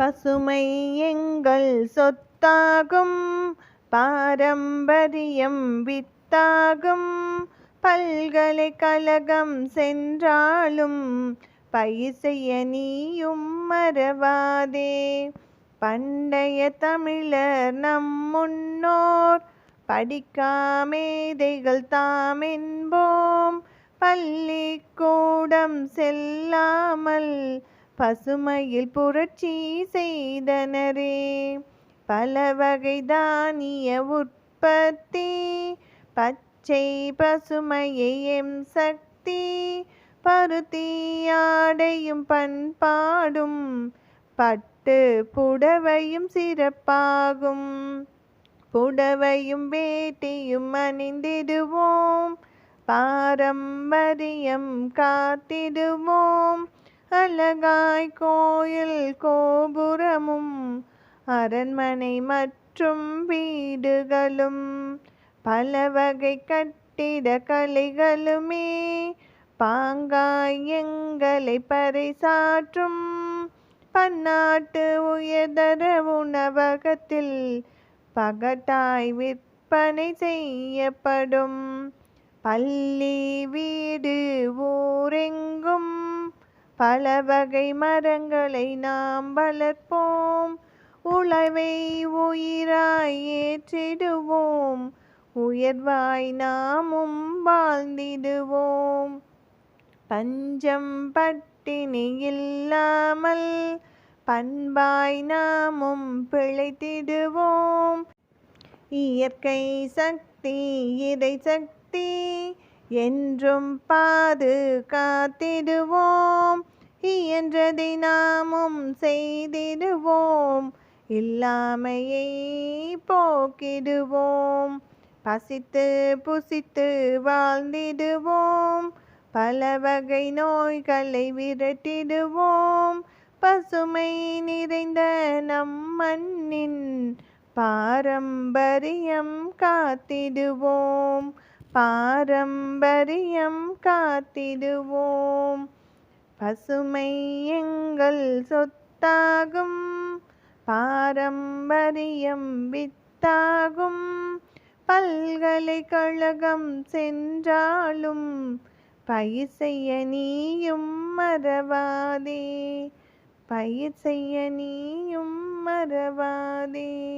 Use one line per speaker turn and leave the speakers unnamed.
பசுமை எங்கள் சொத்தாகும் பாரம்பரியம் வித்தாகும். பல்கலைக்கழகம் சென்றாலும் பைசைய நீயும் மறவாதே. பண்டைய தமிழர் நம் முன்னோர் படிக்காமேதைகள் தாம் என்போம் பள்ளிக்கூடம் செல்லாமல் பசுமையில் புரட்சி செய்தனரே. பல வகை தானிய உற்பத்தி பச்சை பசுமையை எம் சக்தி பருத்தி ஆடையும் பண்பாடும் பட்டு புடவையும் சிறப்பாகும். புடவையும் வேட்டியும் அணிந்திடுவோம் பாரம்பரியம் காத்திடுவோம் அழகாய் கோயில் கோபுரமும் அரண்மனை மற்றும் வீடுகளும் பல வகை கட்டிட கலைகளுமே பாங்காய் எங்களை பறைசாற்றும் பன்னாட்டு உயர்தர உணவகத்தில் பகட்டாய் விற்பனை செய்யப்படும். பள்ளி வீடு பல வகை மரங்களை நாம் வளர்ப்போம். உழவை உயிராய் ஏற்றிடுவோம். உயர்வாய் நாமும் வாழ்ந்திடுவோம். பஞ்சம் பட்டினி இல்லாமல் பண்பாய் நாமும் பிழைத்திடுவோம். இயற்கை சக்தி இறை சக்தி என்றும் பாது காத்திடுவோம் இயன்றதை நாமும் செய்திடுவோம். இல்லாமையை போக்கிடுவோம். பசித்து புசித்து வாழ்ந்திடுவோம். பல வகை நோய்களை விரட்டிடுவோம். பசுமை நிறைந்த நம் மண்ணின் பாரம்பரியம் காத்திடுவோம். பாரம்பரியம் காத்திடுவோம். பசுமை எங்கள் சொத்தாகும் பாரம்பரியம் வித்தாகும் பல்கலைக்கழகம் சென்றாலும் பயிர் செய்ய நீயும் மறவாதே பயிர் செய்ய நீயும் மறவாதே.